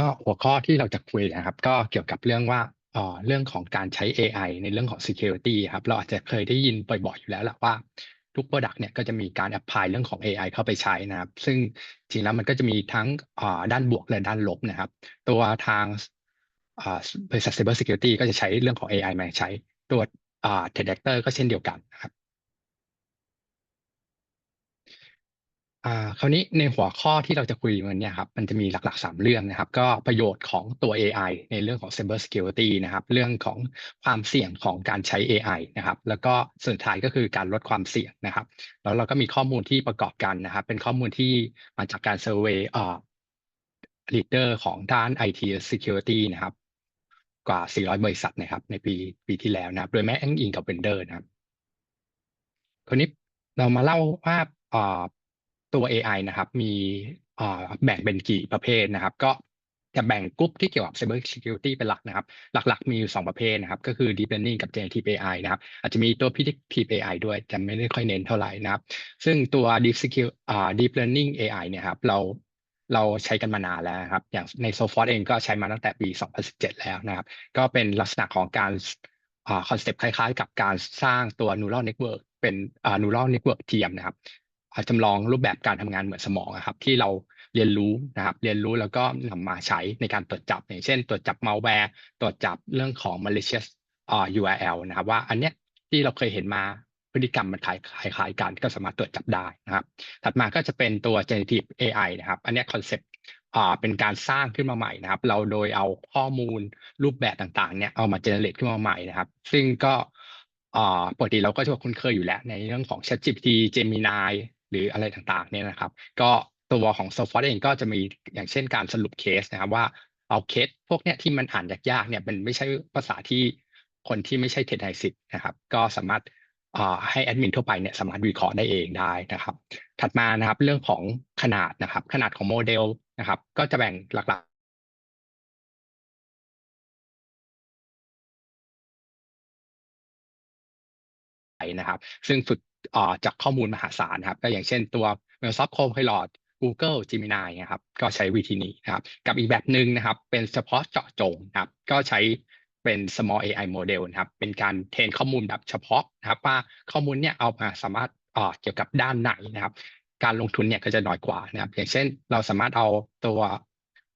ก็หัวข้อที่เราจะคุยนะครับ ก็เกี่ยวกับเรื่องว่าเรื่องของการใช้ AI ในเรื่องของ security ครับ เราอาจจะเคยได้ยินบ่อยๆอยู่แล้วแหละว่าทุก product เนี่ยก็จะมีการ apply เรื่องของ AI เข้าไปใช้นะครับ ซึ่งจริงแล้วมันก็จะมีทั้งด้านบวกและด้านลบนะครับ ตัวทางอ่าบริษัท cyber security ก็จะใช้เรื่องของ AI มาใช้ ตัว t e d a c t o r ก็เช่นเดียวกันนะครับ อ่าคราวนี้ในหัวข้อที่เราจะคุยวันเนี้ยครับมันจะมีหลักๆ 3 เรื่องนะครับ ก็ประโยชน์ของตัว AI ในเรื่องของ Cyber Security นะครับ เรื่องของความเสี่ยงของการใช้ AI นะครับ แล้วก็สุดท้ายก็คือการลดความเสี่ยงนะครับ แล้วเราก็มีข้อมูลที่ประกอบกันนะครับ เป็นข้อมูลที่มาจากการเซอร์เวย์อ่า leader ของด้าน IT Security นะครับ กว่า 400 บริษัทนะครับ ในปีปีที่แล้วนะครับ โดยไม่อ้างอิงกับ vendor นะครับคราวนี้เรามาเล่าว่าอ่า ตัว AI นะครับมีแบ่งเป็นกี่ประเภทนะครับ ก็จะแบ่งกลุ่มที่เกี่ยวกับ Cyber Security เป็นหลักนะครับ หลักๆ มีอยู่ 2 ประเภทนะครับ ก็คือ Deep Learning กับ Generative AI นะครับ อาจจะมีตัว Predictive AI ด้วยแต่ไม่ได้ค่อยเน้นเท่าไหร่นะครับ ซึ่งตัว Deep Secure อ่า Deep Learning AI เนี่ยครับเราเราใช้กันมานานแล้วครับ อย่างใน Sophos เองก็ใช้มาตั้งแต่ปี 2017 แล้วนะครับ ก็เป็นลักษณะของการคอนเซปต์คล้ายๆ กับการสร้างตัว Neural Network เป็น Neural Network เทียมนะครับ จำลองรูปแบบการทำงานเหมือนสมองอะครับ ที่เราเรียนรู้นะครับ เรียนรู้แล้วก็นำมาใช้ในการตรวจจับ อย่างเช่น ตรวจจับ malware ตรวจจับเรื่องของ malicious อ่า URL นะครับ ว่าอันเนี้ยที่เราเคยเห็นมาพฤติกรรมมันคล้ายคล้ายๆกันก็สามารถตรวจจับได้นะครับ ถัดมาก็จะเป็นตัว generative AI นะครับ อันเนี้ยคอนเซปต์อ่าเป็นการสร้างขึ้นมาใหม่นะครับ เราโดยเอาข้อมูลรูปแบบต่างๆเนี่ยเอามา generate ขึ้นมาใหม่นะครับ ซึ่งก็อ่าปกติเราก็จะคุ้นเคยอยู่แล้วในเรื่องของ ChatGPT Gemini หรืออะไรต่างๆเนี่ยนะครับ ก็ตัวของ Sophos เองก็จะมีอย่างเช่นการสรุปเคสนะครับว่าเอาเคสพวกเนี้ยที่มันอ่านยากๆเนี่ยมันไม่ใช่ภาษาที่คนที่ไม่ใช่ technicist นะครับ ก็สามารถอ่าให้แอดมินทั่วไปเนี่ยสามารถวิเคราะห์ได้เองได้นะครับ ถัดมานะครับเรื่องของขนาดนะครับ ขนาดของโมเดลนะครับ ก็จะแบ่งหลักๆนะครับ ซึ่งฝึก จากข้อมูลมหาศาลนะครับก็อย่างเช่นตัว Microsoft Copilot Google Gemini นะครับก็ใช้วิธีนี้นะครับกับอีกแบบหนึ่งนะครับเป็นเฉพาะเจาะจงนะครับก็ใช้เป็น small AI model นะครับเป็นการเทรนข้อมูลแบบเฉพาะนะครับว่าข้อมูลเนี่ยเอามาสามารถอ่าเกี่ยวกับด้านไหนนะครับ การลงทุนเนี่ยก็จะน้อยกว่านะครับ อย่างเช่นเราสามารถเอาตัว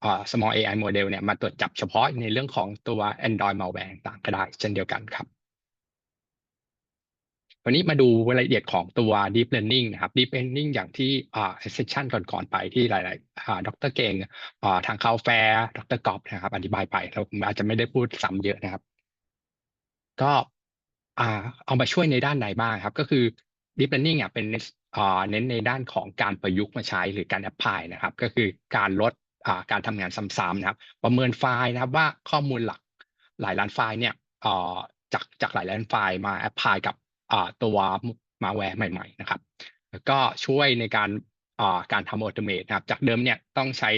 อ่า small AI model เนี่ยมาตรวจจับเฉพาะในเรื่องของตัว Android malware ต่างก็ได้ เช่นเดียวกันครับ วันนี้มาดูรายละเอียดของตัว Deep Learning นะครับ Deep Learning อย่างที่อ่า session ก่อนๆไปที่หลายๆอ่าดรเก่งอ่าทางคาวแฟร์ดรกอล์ฟนะครับ อธิบายไปเราอาจจะไม่ได้พูดซ้ำเยอะนะครับ ก็อ่าเอามาช่วยในด้านไหนบ้างครับ ก็คือ Deep Learning อะเป็นอ่าเน้นในด้านของการประยุกต์มาใช้หรือการ apply นะครับ ก็คือการลดอ่าการทำงานซ้ำๆนะครับ ประเมินไฟล์นะครับว่าข้อมูลหลักหลายล้านไฟล์เนี่ยอ่าจากจากหลายล้านไฟล์มา apply กับ ตัว malware ใหม่ ๆ นะครับ แล้วก็ช่วยในการการทำ automate นะครับจากเดิมเนี่ยต้องใช้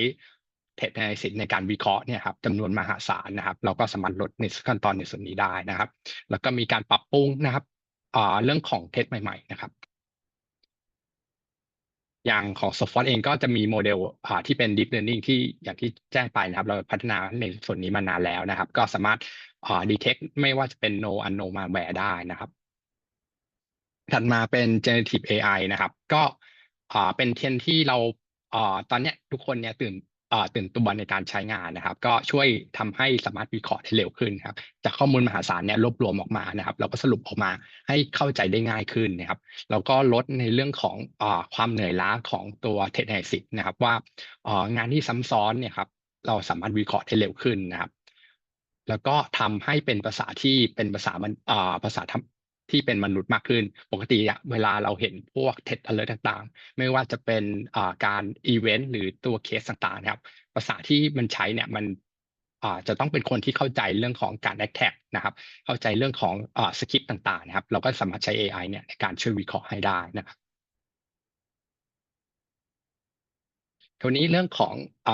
Threat Analysis ในการวิเคราะห์เนี่ยครับจำนวนมหาศาลนะครับ เราก็สามารถลดในขั้นตอนในส่วนนี้ได้นะครับ แล้วก็มีการปรับปรุงนะครับเรื่องของเทสใหม่ ๆ นะครับ อย่างของ Sophos เองก็จะมีโมเดลที่เป็น Deep Learning ที่อย่างที่แจ้งไปนะครับ เราพัฒนาในส่วนนี้มานานแล้วนะครับ ก็สามารถอ่า detect ไม่ว่าจะเป็น known unknown malware ได้นะครับ ถัดมาเป็น Generative AI นะครับ ก็เป็นเทรนที่เราตอนนี้ทุกคนเนี่ยตื่นตื่นตัวในการใช้งานนะครับ ก็ช่วยทำให้สามารถวิเคราะห์ได้เร็วขึ้นครับ จากข้อมูลมหาศาลเนี่ยรวบรวมออกมานะครับ เราก็สรุปออกมาให้เข้าใจได้ง่ายขึ้นนะครับ แล้วก็ลดในเรื่องของอความเหนื่อยล้าของตัว Threat Analysis นะครับ ว่างานที่ซ้ำซ้อนเนี่ยครับเราสามารถวิเคราะห์ได้เร็วขึ้นนะครับ แล้วก็ทำให้เป็นภาษาที่เป็นภาษามันอ่าภาษา ที่เป็นมนุษย์มากขึ้น ปกติเวลาเราเห็นพวก Threat Alert ต่างๆ ไม่ว่าจะเป็นการอีเวนต์หรือตัวเคสต่างๆนะครับ ภาษาที่มันใช้เนี่ยมันจะต้องเป็นคนที่เข้าใจเรื่องของการ attack นะครับ เข้าใจเรื่องของสคริปต์ต่างๆนะครับ เราก็สามารถใช้ AI เนี่ยในการช่วยวิเคราะห์ให้ได้นะครับคราวนี้เรื่องของอ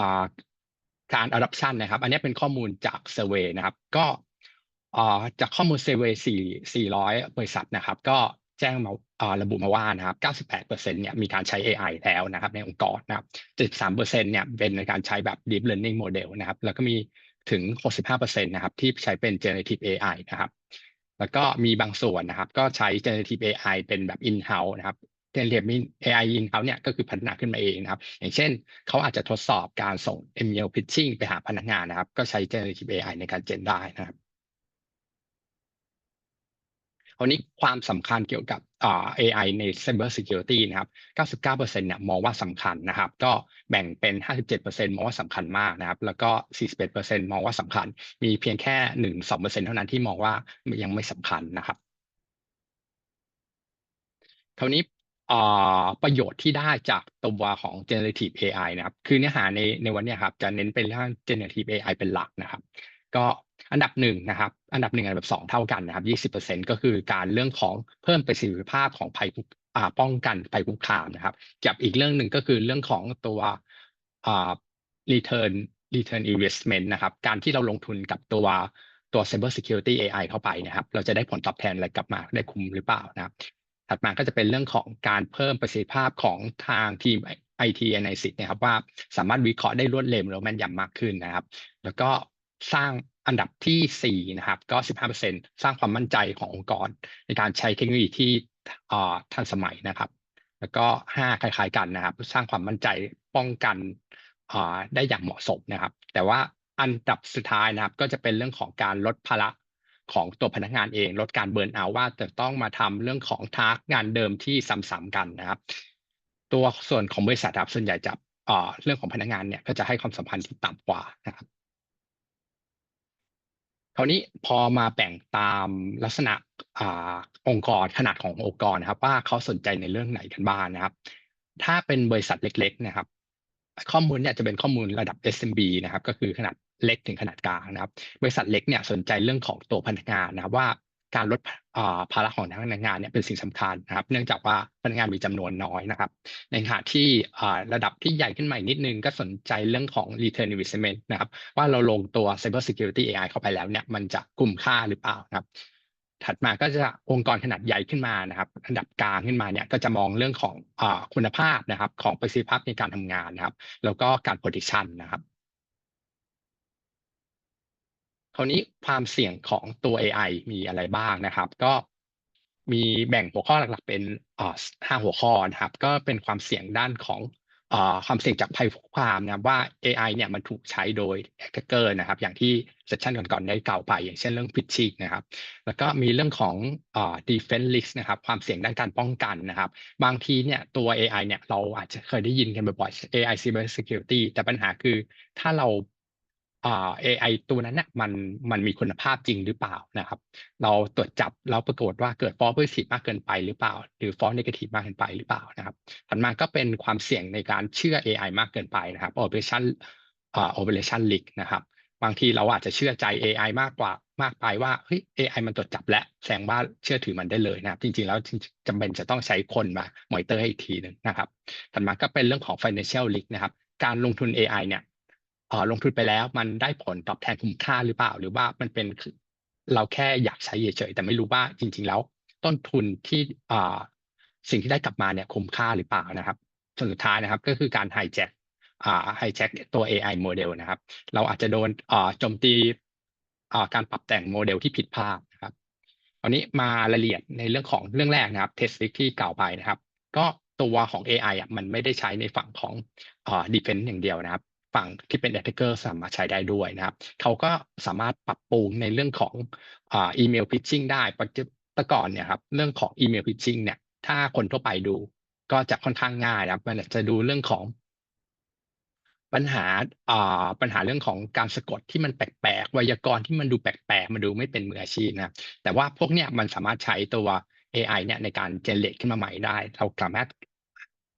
การ adoption นะครับ อันนี้เป็นข้อมูลจากเซอร์เวย์นะครับ ก็ จากข้อมูลเซเวย์4 400บริษัทนะครับ ก็แจ้งมาอ่าระบุมาว่านะครับ 98%เนี่ยมีการใช้ AI แล้วนะครับในองค์กรนะครับ 73%เนี่ยเป็นในการใช้แบบ Deep Learning Model นะครับ แล้วก็มีถึง 65%นะครับที่ใช้เป็น Generative AI นะครับ แล้วก็มีบางส่วนนะครับ ก็ใช้ Generative AI เป็นแบบ in-house นะครับ Generative AI in-house เนี่ยก็คือพัฒนาขึ้นมาเองนะครับ อย่างเช่น เขาอาจจะทดสอบการส่ง email pitching ไปหาพนักงานนะครับ ก็ใช้ Generative AI ในการเจนได้นะครับ คราวนี้ความสำคัญเกี่ยวกับ AI ใน Cyber Security นะครับ 99%เนี่ยมองว่าสำคัญนะครับ ก็แบ่งเป็น 57%มองว่าสำคัญมากนะครับ แล้วก็ 41%มองว่าสำคัญ มีเพียงแค่ 1-2%เท่านั้นที่มองว่ายังไม่สำคัญนะครับ คราวนี้ประโยชน์ที่ได้จากตัวของ Generative AI นะครับ คือเนื้อหาในในวันนี้ครับจะเน้นเป็นเรื่อง Generative AI เป็นหลักนะครับ ก็ อันดับหนึ่งนะครับ อันดับหนึ่งอันดับสองเท่ากันนะครับ20%ก็คือการเรื่องของเพิ่มประสิทธิภาพของภัยป้องกันภัยคุกคามนะครับกับอีกเรื่องหนึ่งก็คือเรื่องของตัวอ่า return return investment นะครับ การที่เราลงทุนกับตัวตัว Cyber Security AI เข้าไปนะครับ เราจะได้ผลตอบแทนอะไรกลับมาได้คุ้มหรือเปล่านะครับ ถัดมาก็จะเป็นเรื่องของการเพิ่มประสิทธิภาพของทางทีม IT Analysis นะครับว่าสามารถวิเคราะห์ได้รวดเร็วและแม่นยำมากขึ้นนะครับ แล้วก็สร้าง อันดับที่4นะครับก็ 15%สร้างความมั่นใจขององค์กร ในการใช้เทคโนโลยีที่ทันสมัยนะครับ แล้วก็ 5 คล้าย ๆ กันนะครับ สร้างความมั่นใจป้องกันได้อย่างเหมาะสมนะครับ แต่ว่าอันดับสุดท้ายนะครับ ก็จะเป็นเรื่องของการลดภาระของตัวพนักงานเอง ลดการเบิร์นเอาว่าจะต้องมาทำเรื่องของทาร์กงานเดิมที่ซ้ำๆกันนะครับ ตัวส่วนของบริษัทครับส่วนใหญ่จะเรื่องของพนักงานเนี่ยก็จะให้ความสัมพันธ์ที่ต่ำกว่านะครับ คราวนี้พอมาแบ่งตามลักษณะอองค์กรขนาดขององค์กรนะครับ ว่าเขาสนใจในเรื่องไหนกันบ้างนะครับ ถ้าเป็นบริษัทเล็ก ๆ นะครับ ข้อมูลเนี่ยจะเป็นข้อมูลระดับ SMB นะครับ ก็คือขนาดเล็กถึงขนาดกลางนะครับ บริษัทเล็กเนี่ยสนใจเรื่องของตัวพนักงานนะครับว่า การลดภาระของพนักงานเนี่ยเป็นสิ่งสำคัญนะครับ เนื่องจากว่าพนักงานมีจำนวนน้อยนะครับ ในขณะที่ระดับที่ใหญ่ขึ้นมาอีกนิดนึงก็สนใจเรื่องของ return investment นะครับ ว่าเราลงตัว cyber security AI เข้าไปแล้วเนี่ยมันจะคุ้มค่าหรือเปล่านะครับ ถัดมาก็จะองค์กรขนาดใหญ่ขึ้นมานะครับอันดับกลางขึ้นมาเนี่ยก็จะมองเรื่องของอคุณภาพนะครับของประสิทธิภาพในการทำงานนะครับ แล้วก็การ prediction นะครับ คราวนี้ความเสี่ยงของตัว AI มีอะไรบ้างนะครับ ก็มีแบ่งหัวข้อหลักๆ เป็นห้าหัวข้อนะครับ ก็เป็นความเสี่ยงด้านของอความเสี่ยงจากภัยคุกคามนะครับว่า AI เนี่ยมันถูกใช้โดยแฮกเกอร์นะครับ อย่างที่เซสชันก่อนๆได้กล่าวไป อย่างเช่นเรื่อง phishing นะครับ แล้วก็มีเรื่องของอ defense risk นะครับ ความเสี่ยงด้านการป้องกันนะครับ บางทีเนี่ยตัว AI เนี่ยเราอาจจะเคยได้ยินกันบ่อยๆ AI cyber security แต่ปัญหาคือถ้าเรา AI ตัวนั้นเนี่ยมันมันมีคุณภาพจริงหรือเปล่านะครับ เราตรวจจับแล้วปรากฏว่าเกิด false positive มากเกินไปหรือเปล่า หรือ false negative มากเกินไปหรือเปล่านะครับถัดมาก็เป็นความเสี่ยงในการเชื่อ AI มากเกินไปนะครับ operation อ่า operation leak นะครับบางทีเราอาจจะเชื่อใจ AI มากกว่ามากไปว่าเฮ้ย AI มันตรวจจับแล้วแสดงว่าเชื่อถือมันได้เลยนะครับ จริงๆแล้วจำเป็นจะต้องใช้คนมามอนิเตอร์ให้อีกทีหนึ่งนะครับถัดมาก็เป็นเรื่องของ financial risk นะครับ การลงทุน AI เนี่ย ลงทุนไปแล้วมันได้ผลตอบแทนคุ้มค่าหรือเปล่า หรือว่ามันเป็นเราแค่อยากใช้เฉยๆแต่ไม่รู้ว่าจริง ๆ แล้ว ต้นทุนที่สิ่งที่ได้กลับมาเนี่ยคุ้มค่าหรือเปล่านะครับ ส่วนสุดท้ายนะครับก็คือการ hijack อ่า hijack ตัว AI โมเดลนะครับ เราอาจจะโดนโจมตีการปรับแต่งโมเดลที่ผิดพลาดนะครับตอนนี้มารายละเอียดในเรื่องของเรื่องแรกนะครับ test risk ที่กล่าวไปนะครับ ก็ตัวของ AI อะมันไม่ได้ใช้ในฝั่งของอ่า defense อย่างเดียวนะครับ ฝั่งที่เป็น attacker สามารถใช้ได้ด้วยนะครับ เขาก็สามารถปรับปรุงในเรื่องของอ่า email phishing ได้ปัจจุบันก่อนเนี่ยครับเรื่องของ email phishing เนี่ย ถ้าคนทั่วไปดูก็จะค่อนข้างง่ายนะครับ มันจะดูเรื่องของปัญหาอ่าปัญหาเรื่องของการสะกดที่มันแปลกๆ ไวยากรณ์ที่มันดูแปลกๆ มันดูไม่เป็นมืออาชีพนะ แต่ว่าพวกเนี้ยมันสามารถใช้ตัว AI เนี่ยในการ generate ขึ้นมาใหม่ได้ เราสามารถ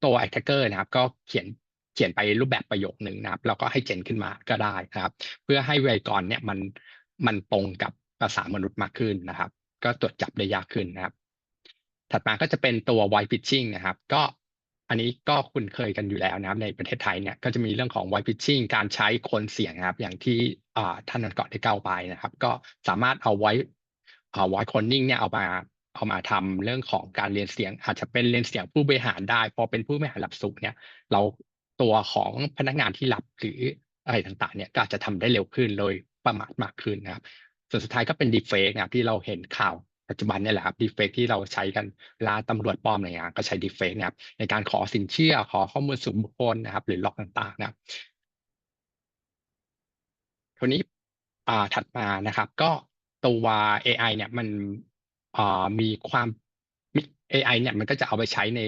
ตัว attacker นะครับ ก็เขียน เขียนไปรูปแบบประโยคหนึ่งนะครับ แล้วก็ให้เจนขึ้นมาก็ได้นะครับ เพื่อให้ไวยากรณ์เนี่ยมันมันตรงกับภาษามนุษย์มากขึ้นนะครับ ก็ตรวจจับได้ยากขึ้นนะครับ ถัดมาก็จะเป็นตัว white phishing นะครับ ก็อันนี้ก็คุ้นเคยกันอยู่แล้วนะครับ ในประเทศไทยเนี่ยก็จะมีเรื่องของ white phishing การใช้คนเสียงนะครับ อย่างที่อ่าท่านก่อนได้กล่าวไปนะครับ ก็สามารถเอาไว้อ่า white cloning เนี่ยเอามาเอามาทำเรื่องของการเรียนเสียง อาจจะเป็นเรียนเสียงผู้บริหารได้ พอเป็นผู้บริหารระดับสูงเนี่ย เรา ตัวของพนักงานที่รับหรืออะไรต่างๆเนี่ยก็อาจจะทำได้เร็วขึ้นโดยประมาทมากขึ้นนะครับ ส่วนสุดท้ายก็เป็น Deepfake นะครับที่เราเห็นข่าวปัจจุบันเนี่ยแหละครับ Deepfake ที่เราใช้กันลาตำรวจปลอมอะไรเงี้ยก็ใช้ Deepfake นะครับในการขอสินเชื่อขอข้อมูลส่วนบุคคลนะครับ หรือหลอกต่างๆนะครับคราวนี้อ่าถัดมานะครับ ก็ตัวเอไอเนี่ยมันอ่ามีความมิเอไอเนี่ยมันก็จะเอาไปใช้ใน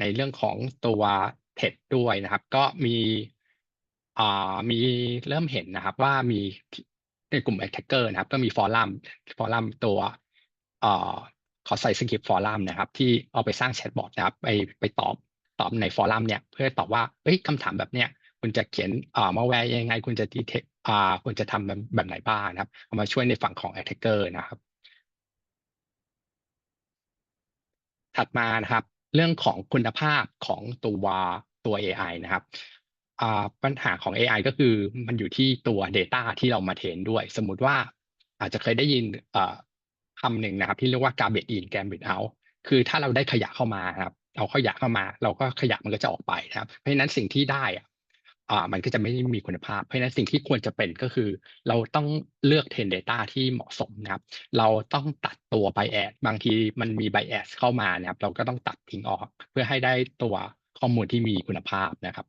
ในเรื่องของตัว เท็จด้วยนะครับ ก็มีอ่ามีเริ่มเห็นนะครับ ว่ามีในกลุ่ม Attacker นะครับ ก็มีฟอรัมฟอรัมตัวอ่าขาใส่สกริปต์ฟอรัมนะครับ ที่เอาไปสร้างแชตบอตนะครับ ไปไปตอบตอบในฟอรัมเนี่ยเพื่อตอบว่าเฮ้ยคำถามแบบเนี้ยคุณจะเขียนอ่า malware ยังไง คุณจะ detect อ่าคุณจะทำแบบแบบไหนบ้างนะครับเอามาช่วยในฝั่งของ Attacker นะครับถัดมานะครับ เรื่องของคุณภาพของตัว ตัวเอไอนะครับปัญหาของเอไอก็คือมันอยู่ที่ตัว data ที่เรามาเทรนด้วย สมมุติว่าอาจจะเคยได้ยินคำหนึ่งนะครับ ที่เรียกว่า garbage in garbage out คือถ้าเราได้ขยะเข้ามาครับเอาขยะเข้ามา เราก็ขยะมันก็จะออกไปนะครับ เพราะฉะนั้นสิ่งที่ได้อะอ่ามันก็จะไม่มีคุณภาพ เพราะฉะนั้นสิ่งที่ควรจะเป็นก็คือ เราต้องเลือกเทรน data ที่เหมาะสมนะครับ เราต้องตัดตัว bias บางทีมันมี bias เข้ามานะครับ เราก็ต้องตัดทิ้งออก เพื่อให้ได้ตัว ข้อมูลที่มีคุณภาพนะครับ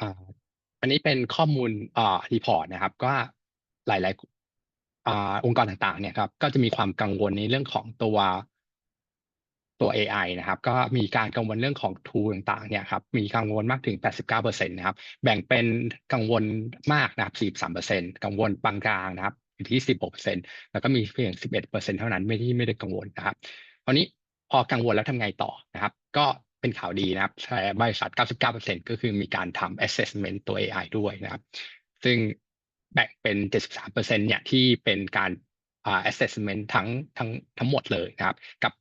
อ่าอันนี้เป็นข้อมูลอ่ารีพอร์ตนะครับว่าหลายๆอ่าองค์กรต่างๆเนี่ยครับ ก็จะมีความกังวลในเรื่องของตัวตัวเอไอนะครับ ก็มีการกังวลเรื่องของ tool ต่างๆ เนี่ยครับ มีกังวลมากถึง 89%นะครับ แบ่งเป็นกังวลมากนะครับ 43%กังวลปานกลางนะครับ อยู่ที่ 16%แล้วก็มีเพียง 11%เท่านั้นไม่ที่ไม่ได้กังวลนะครับคราวนี้พอกังวลแล้วทำไงต่อนะครับ ก็เป็นข่าวดีนะครับใช่บริษัท 99%ก็คือมีการทำ assessment ตัวเอไอด้วยนะครับ ซึ่งแบ่งเป็น 73%เนี่ยที่เป็นการอ่า assessment ทั้งทั้งทั้งหมดเลยนะครับ กับ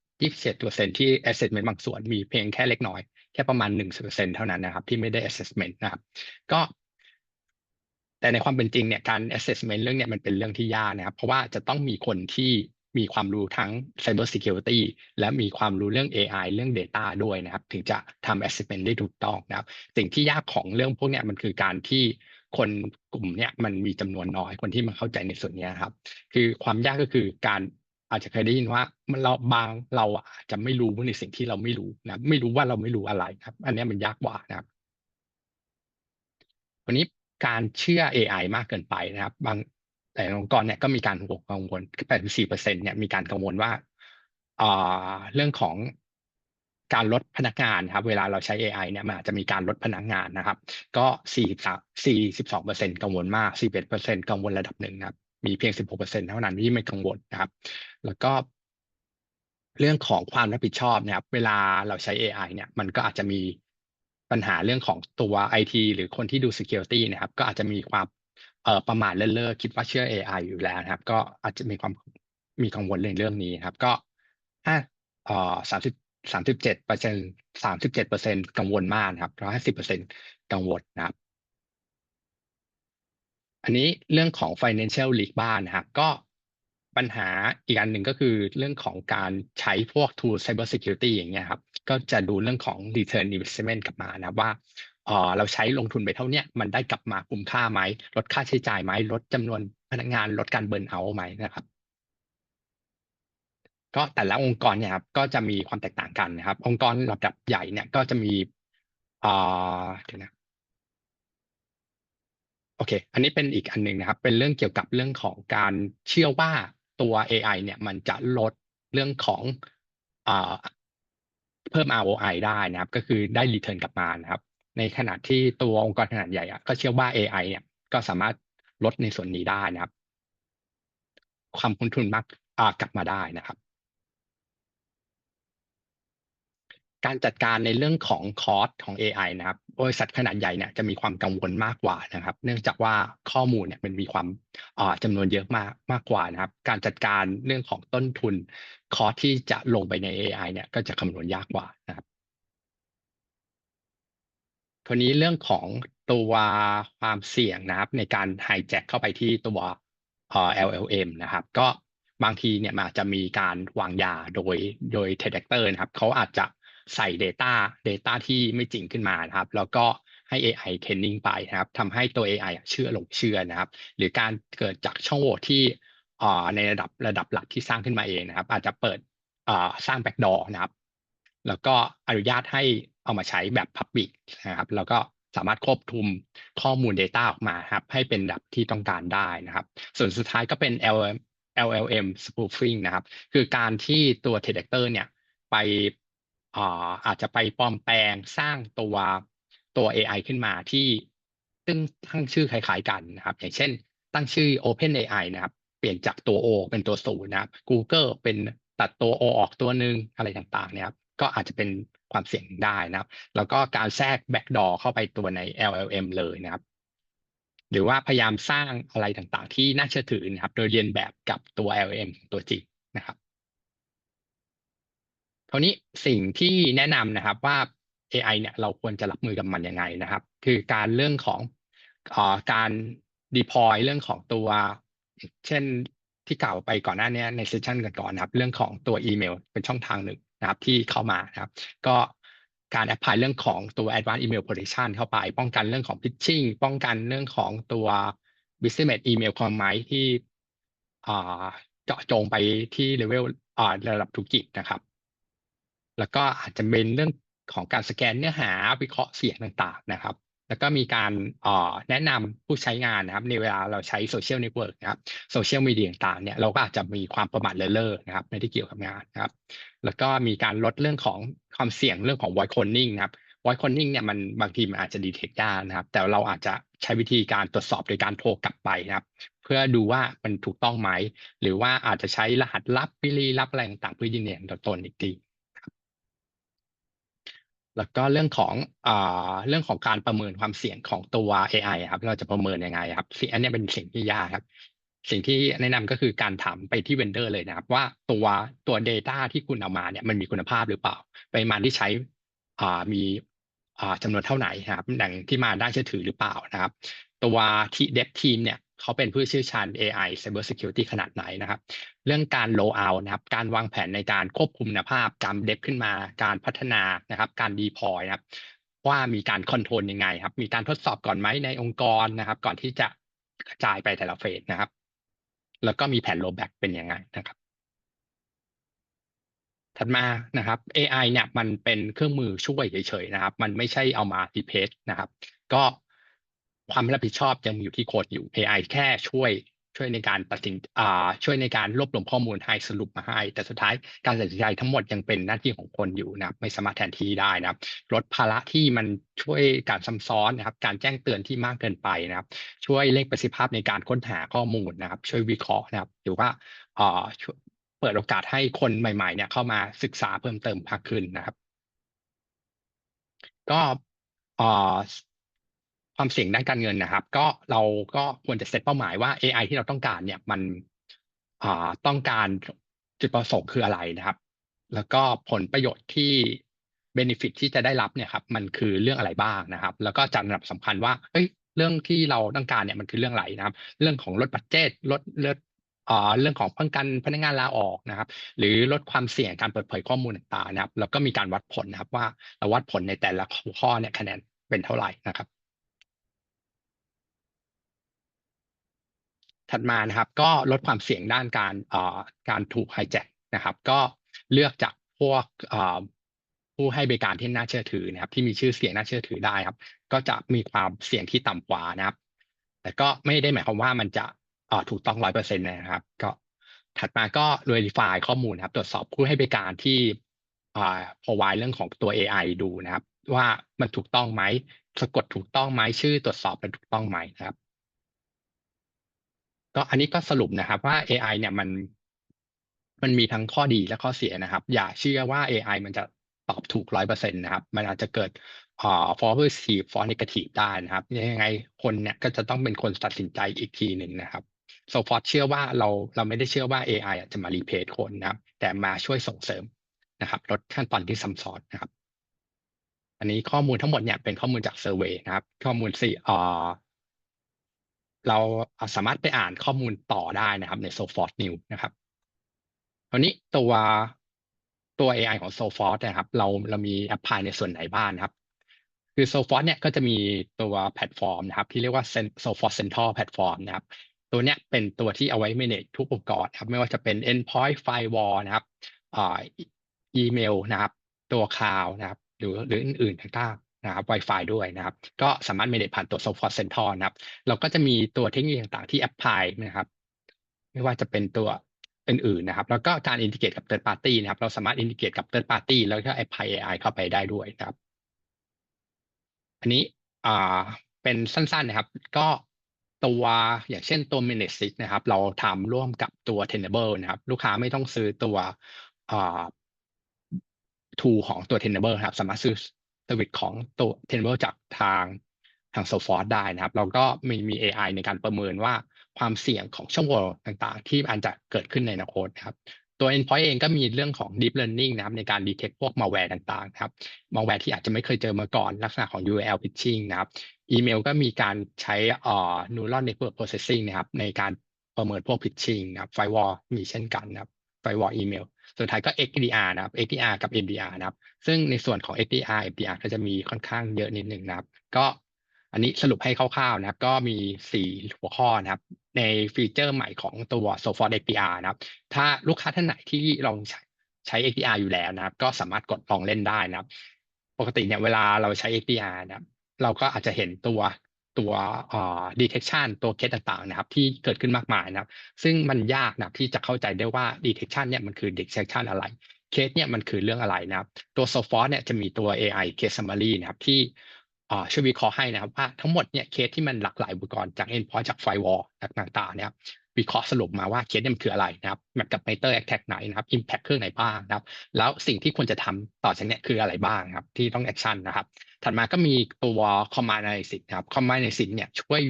27%ที่ assessment บางส่วนมีเพียงแค่เล็กน้อย แค่ประมาณ 1%เท่านั้นนะครับ ที่ไม่ได้ assessment นะครับ ก็ แต่ในความเป็นจริงเนี่ยการ assessment เรื่องเนี้ยมันเป็นเรื่องที่ยากนะครับ เพราะว่าจะต้องมีคนที่มีความรู้ทั้ง Cyber Security และมีความรู้เรื่องเอไอเรื่อง data ด้วยนะครับ ถึงจะทำ assessment ได้ถูกต้องนะครับ สิ่งที่ยากของเรื่องพวกเนี้ยมันคือการที่คนกลุ่มเนี้ยมันมีจำนวนน้อยคนที่มาเข้าใจในส่วนนี้ครับ คือความยากก็คือการอาจจะเคยได้ยินว่ามันเราบางเราอาจจะไม่รู้ในสิ่งที่เราไม่รู้นะไม่รู้ว่าเราไม่รู้อะไรครับ อันนี้มันยากกว่านะครับคราวนี้ การเชื่อเอไอมากเกินไปนะครับ บางหลายองค์กรเนี่ยก็มีการกกังวล84%เนี่ยมีการกังวลว่าเรื่องของการลดพนักงานครับ เวลาเราใช้เอไอเนี่ยมันอาจจะมีการลดพนักงานนะครับ ก็43 42%กังวลมาก 41%กังวลระดับหนึ่งครับมีเพียง 16%เท่านั้นที่ไม่กังวลนะครับ แล้วก็เรื่องของความรับผิดชอบนะครับ เวลาเราใช้เอไอเนี่ย มันก็อาจจะมี ปัญหาเรื่องของตัวไอทีหรือคนที่ดู security นะครับ ก็อาจจะมีความประมาทเลินเล่อคิดว่าเชื่อเอไอยู่แล้วนะครับ ก็อาจจะมีความมีกังวลในเรื่องนี้ครับ ก็ถ้าเอ่อ30 37% 37%กังวลมากนะครับ150%กังวลนะครับ อันนี้เรื่องของ financial risk บ้างนะครับ ก็ปัญหาอีกอันหนึ่งก็คือเรื่องของการใช้พวก tool Cyber Security อย่างเงี้ยครับ ก็จะดูเรื่องของ return investment กลับมานะว่าเราใช้ลงทุนไปเท่าเนี้ยมันได้กลับมาคุ้มค่าไหมลดค่าใช้จ่ายไหมลดจำนวนพนักงานลดการ burn out ไหมนะครับก็แต่ละองค์กรเนี่ยครับก็จะมีความแตกต่างกันนะครับ องค์กรระดับใหญ่เนี่ยก็จะมีอ่าเดี๋ยวนะโอเค อันนี้เป็นอีกอันหนึ่งนะครับ เป็นเรื่องเกี่ยวกับเรื่องของการเชื่อว่าตัวเอไอเนี่ยมันจะลดเรื่องของอ่า เพิ่ม ROI ได้นะครับ ก็คือได้รีเทิร์นกลับมานะครับ ในขณะที่ตัวองค์กรขนาดใหญ่อะก็เชื่อว่า AI เนี่ยก็สามารถลดในส่วนนี้ได้นะครับ ความคุ้นทุนมากกลับมาได้นะครับ การจัดการในเรื่องของคอสของเอไอนะครับบริษัทขนาดใหญ่เนี่ยจะมีความกังวลมากกว่านะครับ เนื่องจากว่าข้อมูลเนี่ยมันมีความอ่าจำนวนเยอะมากมากกว่านะครับ การจัดการเรื่องของต้นทุนคอสที่จะลงไปในเอไอเนี่ยก็จะคำนวณยากกว่านะครับคราวนี้เรื่องของตัวความเสี่ยงนะครับ ในการไฮแจ็คเข้าไปที่ตัวเอ่อ LLM นะครับ ก็บางทีเนี่ยมันอาจจะมีการวางยาโดยโดย detector นะครับเขาอาจจะ ใส่ Data Data ที่ไม่จริงขึ้นมานะครับ แล้วก็ให้ AI training ไปนะครับทำให้ตัว AI เชื่อหลงเชื่อนะครับ หรือการเกิดจากช่องโหว่ที่อ่าในระดับระดับหลักที่สร้างขึ้นมาเองนะครับ อาจจะเปิดอ่าสร้าง backdoor นะครับ แล้วก็อนุญาตให้เอามาใช้แบบ Public นะครับ แล้วก็สามารถควบคุมข้อมูล Data ออกมาครับ ให้เป็นแบบที่ต้องการได้นะครับ ส่วนสุดท้ายก็เป็น LLM LLM spoofing นะครับ คือการที่ตัว detector เนี่ยไป อาจจะไปปลอมแปลงสร้างตัวตัว AI ขึ้นมาที่ซึ่งตั้งชื่อคล้ายๆกันนะครับ อย่างเช่น ตั้งชื่อ OpenAI นะครับ เปลี่ยนจากตัว O เป็นตัวศูนย์นะครับ Google เป็นตัดตัว O ออกตัวหนึ่งอะไรต่างๆเนี่ยครับก็อาจจะเป็นความเสี่ยงได้นะครับ แล้วก็การแทรก backdoor เข้าไปตัวใน LLM เลยนะครับ หรือว่าพยายามสร้างอะไรต่างๆ ที่น่าเชื่อถือนะครับ โดยเรียนแบบกับตัว LLM ตัวจริงนะครับ ราวนี้สิ่งที่แนะนำนะครับว่า AI เนี่ยเราควรจะรับมือกับมันยังไงนะครับ คือการเรื่องของอการ deploy เรื่องของตัว เช่นที่กล่าวไปก่อนหน้านี้ในเซสชันก่อนๆนะครับ เรื่องของตัวอีเมลเป็นช่องทางหนึ่งนะครับที่เข้ามานะครับ ก็การแอพพลายเรื่องของตัว advanced email protection เข้าไป ป้องกันเรื่องของ phishing ป้องกันเรื่องของตัว business email compromise ที่เจาะจงไปที่เลเวลระดับธุรกิจนะครับ แล้วก็อาจจะเป็นเรื่องของการสแกนเนื้อหาวิเคราะห์เสียงต่างๆนะครับ แล้วก็มีการอ่อแนะนำผู้ใช้งานนะครับ ในเวลาเราใช้โซเชียลเน็ตเวิร์กนะครับโซเชียลมีเดียต่างๆเนี่ยเราก็อาจจะมีความประมาทเลินเล่อนะครับไม่ได้เกี่ยวกับงานนะครับ แล้วก็มีการลดเรื่องของความเสี่ยงเรื่องของ voice cloning นะครับ voice cloning เนี่ยมันบางทีมันอาจจะ detect ยากนะครับ แต่เราอาจจะใช้วิธีการตรวจสอบโดยการโทรกลับไปนะครับ เพื่อดูว่ามันถูกต้องไหมหรือว่าอาจจะใช้รหัสลับวิลีลับอะไรต่างๆเพื่อยืนยันตัวตนอีกที แล้วก็เรื่องของอ่าเรื่องของการประเมินความเสี่ยงของตัว AI ครับ เราจะประเมินยังไงครับสิ่งอันเนี้ยเป็นสิ่งที่ยากครับ สิ่งที่แนะนำก็คือการถามไปที่เวนเดอร์เลยนะครับ ว่าตัวตัว Data ที่คุณเอามาเนี่ยมันมีคุณภาพหรือเปล่าปริมาณที่ใช้อ่ามีอ่าจำนวนเท่าไหร่นะครับแหล่งที่มาได้เชื่อถือหรือเปล่านะครับ ตัวที่เดฟทีมเนี่ย เขาเป็นผู้เชี่ยวชาญ AI Cyber Security ขนาดไหนนะครับ เรื่องการ roll out นะครับ การวางแผนในการควบคุมคุณภาพ การเดฟขึ้นมา การพัฒนานะครับ การ deploy นะครับ ว่ามีการคอนโทรลยังไงครับ มีการทดสอบก่อนไหมในองค์กรนะครับ ก่อนที่จะกระจายไปแต่ละเฟสนะครับ แล้วก็มีแผน rollback เป็นยังไงนะครับถัดมานะครับ AI เนี่ยมันเป็นเครื่องมือช่วยเฉยๆนะครับ มันไม่ใช่เอามา replace นะครับ ก็ ความรับผิดชอบยังอยู่ที่โค้ดอยู่ AI แค่ช่วยช่วยในการตัดสินอ่าช่วยในการรวบรวมข้อมูลให้สรุปมาให้ แต่สุดท้ายการตัดสินใจทั้งหมดยังเป็นหน้าที่ของคนอยู่นะครับไม่สามารถแทนที่ได้นะครับลดภาระที่มันช่วยการซ้ำซ้อนนะครับ การแจ้งเตือนที่มากเกินไปนะครับ ช่วยเร่งประสิทธิภาพในการค้นหาข้อมูลนะครับ ช่วยวิเคราะห์นะครับ หรือว่าอ่าเปิดโอกาสให้คนใหม่ๆเนี่ยเข้ามาศึกษาเพิ่มเติมมากขึ้นนะครับ ก็อ่า ความเสี่ยงด้านการเงินนะครับ ก็เราก็ควรจะเซตเป้าหมายว่า AI ที่เราต้องการเนี่ยมันต้องการจุดประสงค์คืออะไรนะครับ แล้วก็ผลประโยชน์ที่ benefit ที่จะได้รับเนี่ยครับมันคือเรื่องอะไรบ้างนะครับ แล้วก็จัดอันดับสำคัญว่าเอ้ยเรื่องที่เราต้องการเนี่ยมันคือเรื่องอะไรนะครับ เรื่องของลดบัตเจตลดลดอ่าเรื่องของป้องกันพนักงานลาออกนะครับ หรือลดความเสี่ยงการเปิดเผยข้อมูลต่างๆนะครับ แล้วก็มีการวัดผลนะครับว่าเราวัดผลในแต่ละหัวข้อเนี่ยคะแนนเป็นเท่าไหร่นะครับ ถัดมานะครับ ก็ลดความเสี่ยงด้านการอ่าการถูกไฮแจ็คนะครับ ก็เลือกจากพวกอ่าผู้ให้บริการที่น่าเชื่อถือนะครับ ที่มีชื่อเสียงน่าเชื่อถือได้ครับ ก็จะมีความเสี่ยงที่ต่ำกว่านะครับ แต่ก็ไม่ได้หมายความว่ามันจะอ่าถูกต้องร้อยเปอร์เซ็นต์นะครับ ก็ถัดมาก็ verify ข้อมูลนะครับ ตรวจสอบผู้ให้บริการที่อ่า provide เรื่องของตัว AI ดูนะครับ ว่ามันถูกต้องไหมสะกดถูกต้องไหมชื่อตรวจสอบมันถูกต้องไหมนะครับ ก็อันนี้ก็สรุปนะครับว่า AI เนี่ยมันมันมีทั้งข้อดีและข้อเสียนะครับ อย่าเชื่อว่า AI มันจะตอบถูกร้อยเปอร์เซ็นต์นะครับ มันอาจจะเกิดอ่า false positive false negative ได้นะครับยังไงคนเนี่ยก็จะต้องเป็นคนตัดสินใจอีกทีหนึ่งนะครับโซฟอร์เชื่อว่าเราเราไม่ได้เชื่อว่า AI จะมา replace คนนะครับ แต่มาช่วยส่งเสริมนะครับ ลดขั้นตอนที่ซับซ้อนนะครับ อันนี้ข้อมูลทั้งหมดเนี่ยเป็นข้อมูลจากเซอร์เวยนะครับ ข้อมูลสี่อ่อ เราสามารถไปอ่านข้อมูลต่อได้นะครับใน s o f o r t New นะครับคราวนี้ตัวตัว AI ของ s o f o r t นะครับ เราเรามีแอปพลายในส่วนไหนบ้างนครับ คือ s o f o r t เนี่ยก็จะมีตัวแพลตฟอร์มนะครับ ที่เรียกว่า s o f o r t Central Platform นะครับ ตัวเนี้ยเป็นตัวที่เอาไว้ manage ทุกอุปกรครับ ไม่ว่าจะเป็น endpoint firewall นะครับอ่าอีเมลนะครับ ตัวคลาวนะครับ หรือหรืออื่นๆต่าง นะครับ Wi-Fi ด้วยนะครับ ก็สามารถ manage ผ่านตัว s o f o r t center นะครับ เราก็จะมีตัวเทคโนโลยีต่างๆที่ apply นะครับไม่ว่าจะเป็นตัวอื่นๆนะครับ แล้วก็การอินทิเกรตกับ third party นะครับ เราสามารถอินทิเกรตกับ third party แล้วก็ apply AI เข้าไปได้ด้วยนะครับ อันนี้อ่าเป็นสั้นๆนะครับ ก็ตัวอย่างเช่นตัว Manage Sys นะครับ เราทำร่วมกับตัว Tenable นะครับ ลูกค้าไม่ต้องซื้อตัวอ่า tool ของตัว Tenable ครับ สามารถซื้อ service ของตัว Tenable จากทางทาง Sophos ได้นะครับ เราก็มีมี AI ในการประเมินว่าความเสี่ยงของช่องโหว่ต่างๆ ที่อาจจะเกิดขึ้นในอนาคตครับตัว Endpoint เองก็มีเรื่องของ Deep Learning นะครับในการ detect พวก malware ต่างๆครับ malware ที่อาจจะไม่เคยเจอมาก่อน ลักษณะของ URL phishing นะครับ อีเมลก็มีการใช้เอ่อ neural network processing นะครับในการประเมินพวก phishing นะครับ firewall มีเช่นกันนะครับ firewall อีเมล สุดท้ายก็ XDR นะครับ XDR กับ MDR นะครับ ซึ่งในส่วนของ XDR MDR ก็จะมีค่อนข้างเยอะนิดหนึ่งนะครับ ก็อันนี้สรุปให้คร่าวๆนะครับ ก็มี 4 หัวข้อนะครับ ในฟีเจอร์ใหม่ของตัว Sophos XDR นะครับ ถ้าลูกค้าท่านไหนที่ลองใช้ใช้ XDR อยู่แล้วนะครับ ก็สามารถกดลองเล่นได้นะครับ ปกติเนี่ยเวลาเราใช้ XDR นะครับ เราก็อาจจะเห็นตัว ตัวเอ่อ detection ตัวเคสต่างๆนะครับที่เกิดขึ้นมากมายนะครับ ซึ่งมันยากนะที่จะเข้าใจได้ว่า detection เนี่ยมันคือ detection อะไรเคสเนี่ยมันคือเรื่องอะไรนะครับ ตัว Sophos เนี่ยจะมีตัว AI case summary นะครับที่ ช่วยวิเคราะห์ให้นะครับว่าทั้งหมดเนี่ยเคสที่มันหลากหลายอุปกรณ์จาก endpoint จาก firewall ต่างๆเนี่ยวิเคราะห์สรุปมาว่าเคสเนี่ยมันคืออะไรนะครับแมทกับ Matter Attack ไหนนะครับ Impact เครื่องไหนบ้างนะครับ แล้วสิ่งที่ควรจะทำต่อจากเนี้ยคืออะไรบ้างครับที่ต้องแอคชั่นนะครับ ถัดมาก็มีตัว Command Analysis นะครับ Command Analysis เนี่ยช่วย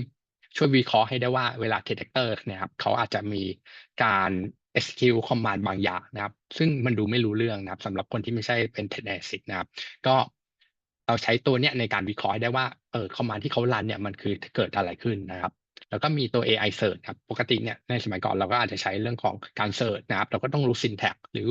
ช่วยวิเคราะห์ให้ได้ว่าเวลา Detector เนี่ยครับเขาอาจจะมีการ execute command บางอย่างนะครับ ซึ่งมันดูไม่รู้เรื่องนะครับสำหรับคนที่ไม่ใช่เป็น Tech Analysis นะครับ ก็ เราใช้ตัวเนี้ยในการวิเคราะห์ได้ว่าเออ command ที่เขารันเนี่ยมันคือเกิดอะไรขึ้นนะครับ แล้วก็มีตัว AI Search ครับปกติเนี่ยในสมัยก่อนเราก็อาจจะใช้เรื่องของการ Search นะครับ เราก็ต้องรู้ syntax หรือ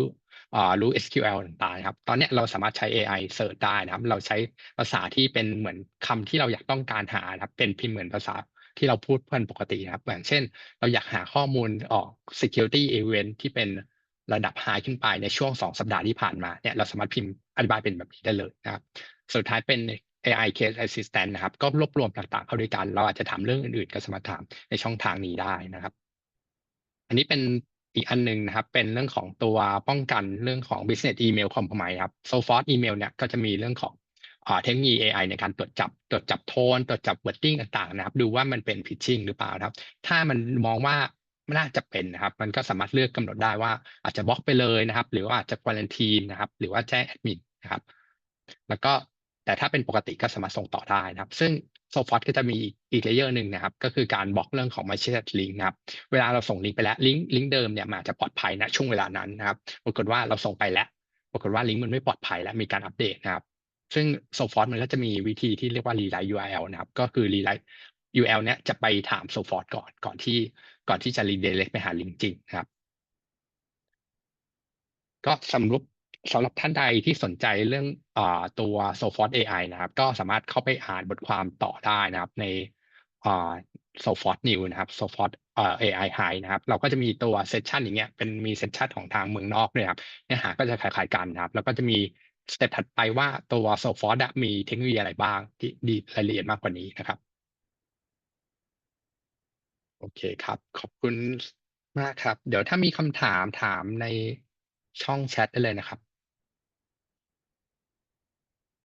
อ่ารู้ SQL ต่างๆครับ ตอนนี้เราสามารถใช้ AI Search ได้นะครับ เราใช้ภาษาที่เป็นเหมือนคำที่เราอยากต้องการหานะครับ เป็นพิมพ์เหมือนภาษาที่เราพูดเพื่อนปกตินะครับ อย่างเช่น เราอยากหาข้อมูลออก security event ที่เป็น ระดับ high ขึ้นไปในช่วง 2 สัปดาห์ที่ผ่านมาเนี่ยเราสามารถพิมพ์อธิบายเป็นแบบนี้ได้เลยนะครับสุดท้ายเป็น AI Case Assistant นะครับ ก็รวบรวมต่างๆเข้าด้วยกัน เราอาจจะถามเรื่องอื่นๆ ก็สามารถถามในช่องทางนี้ได้นะครับ อันนี้เป็นอีกอันหนึ่งนะครับ เป็นเรื่องของตัวป้องกันเรื่องของ business email compromise ครับ Sophos email เนี่ยก็จะมีเรื่องของอ่าเทคโนโลยี AI ในการตรวจจับตรวจจับโทน ตรวจจับ wording ต่างๆ นะครับ ดูว่ามันเป็น phishing หรือเปล่านะครับ ถ้ามันมองว่า ไม่น่าจะเป็นนะครับ มันก็สามารถเลือกกำหนดได้ว่าอาจจะบล็อกไปเลยนะครับ หรือว่าอาจจะควอลันทีนนะครับ หรือว่าแจ้งแอดมินนะครับ แล้วก็แต่ถ้าเป็นปกติก็สามารถส่งต่อได้นะครับ ซึ่ง Sophos ก็จะมีอีกเลเยอร์หนึ่งนะครับ ก็คือการบล็อกเรื่องของ malicious link นะครับ เวลาเราส่งลิงก์ไปแล้วลิงก์ลิงก์เดิมเนี่ยมันอาจจะปลอดภัยนะช่วงเวลานั้นนะครับ ปรากฏว่าเราส่งไปแล้ว ปรากฏว่าลิงก์มันไม่ปลอดภัยและมีการอัปเดตนะครับ ซึ่ง Sophos มันก็จะมีวิธีที่เรียกว่า rewrite URL นะครับ ก็คือ rewrite URL เนี่ยจะไปถาม Sophos ก่อนก่อนที่ ก่อนที่จะ redirect ไปหาลิงก์จริงนะครับ ก็สำรับสำหรับท่านใดที่สนใจเรื่องอตัว Sophos AI นะครับ ก็สามารถเข้าไปอ่านบทความต่อได้นะครับ ใน Sophos New นะครับ Sophos เอ่อ AI High นะครับ เราก็จะมีตัวเซสชันอย่างเงี้ยเป็นมีเซสชันของทางเมืองนอกด้วยครับเนื้อหาก็จะคล้ายๆกันนะครับ แล้วก็จะมีสเต็ปถัดไปว่าตัว Sophos อะมีเทคโนโลยีอะไรบ้างที่ดีรายละเอียดมากกว่านี้นะครับ โอเคครับ ขอบคุณมากครับ เดี๋ยวถ้ามีคำถามถามในช่องแชทได้เลยนะครับ